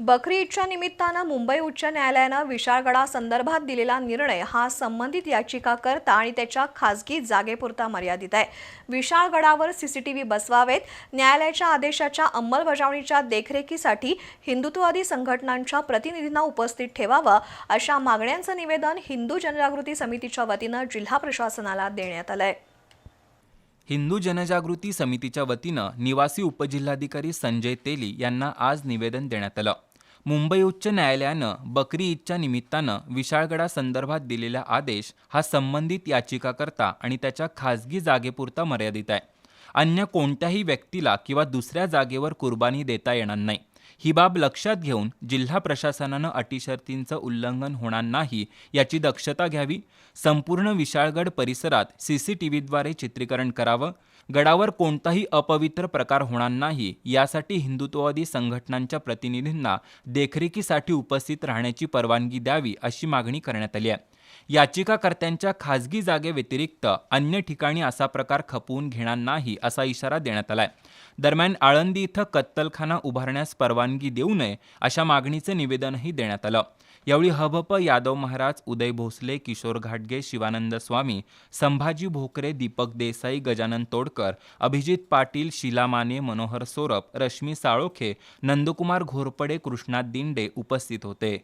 बकरी ईदच्या निमित्तानं मुंबई उच्च न्यायालयानं विशाळगडासंदर्भात दिलेला निर्णय हा संबंधित याचिकाकर्ता आणि त्याच्या खासगी जागेपुरता मर्यादित आहे. विशाळगडावर सीसीटीव्ही बसवावेत. न्यायालयाच्या आदेशाच्या अंमलबजावणीच्या देखरेखीसाठी हिंदुत्ववादी संघटनांच्या प्रतिनिधींना उपस्थित ठेवावं अशा मागण्यांचं निवेदन हिंदू जनजागृती समितीच्या वतीनं जिल्हा प्रशासनाला देण्यात आलंय. हिंदू जनजागृती समितीच्या वतीनं निवासी उपजिल्हाधिकारी संजय तेली यांना आज निवेदन देण्यात आलं. मुंबई उच्च न्यायालयानं बकरी ईदच्या निमित्तानं विशाळगडासंदर्भात दिलेला आदेश हा संबंधित याचिकाकर्ता आणि त्याच्या खासगी जागेपुरता मर्यादित आहे. अन्य कोणत्याही व्यक्तीला किंवा दुसऱ्या जागेवर कुर्बानी देता येणार नाही. ही बाब लक्षात घेऊन जिल्हा प्रशासनानं अटी शर्तींचं उल्लंघन होणार नाही याची दक्षता घ्यावी संपूर्ण विशाळगड परिसरात सीसीटीव्हीद्वारे चित्रीकरण करावं गडावर कोणताही अपवित्र प्रकार होणार नाही यासाठी हिंदुत्ववादी संघटनांच्या प्रतिनिधींना देखरेखीसाठी उपस्थित राहण्याची परवानगी द्यावी अशी मागणी करण्यात आली आहे. याचिकाकर्त्यांच्या खासगी जागेव्यतिरिक्त अन्य ठिकाणी असा प्रकार खपवून घेणार नाही असा इशारा देण्यात आलाय. दरम्यान आळंदी इथं कत्तलखाना उभारण्यास परवानगी देऊ नये अशा मागणीचं निवेदनही देण्यात आलं. यावेळी हभप यादव महाराज उदय भोसले किशोर घाटगे शिवानंद स्वामी संभाजी भोकरे दीपक देसाई गजानन तोडकर अभिजित पाटील शीला माने मनोहर सोरप रश्मी साळोखे नंदकुमार घोरपडे कृष्णा दिंडे उपस्थित होते.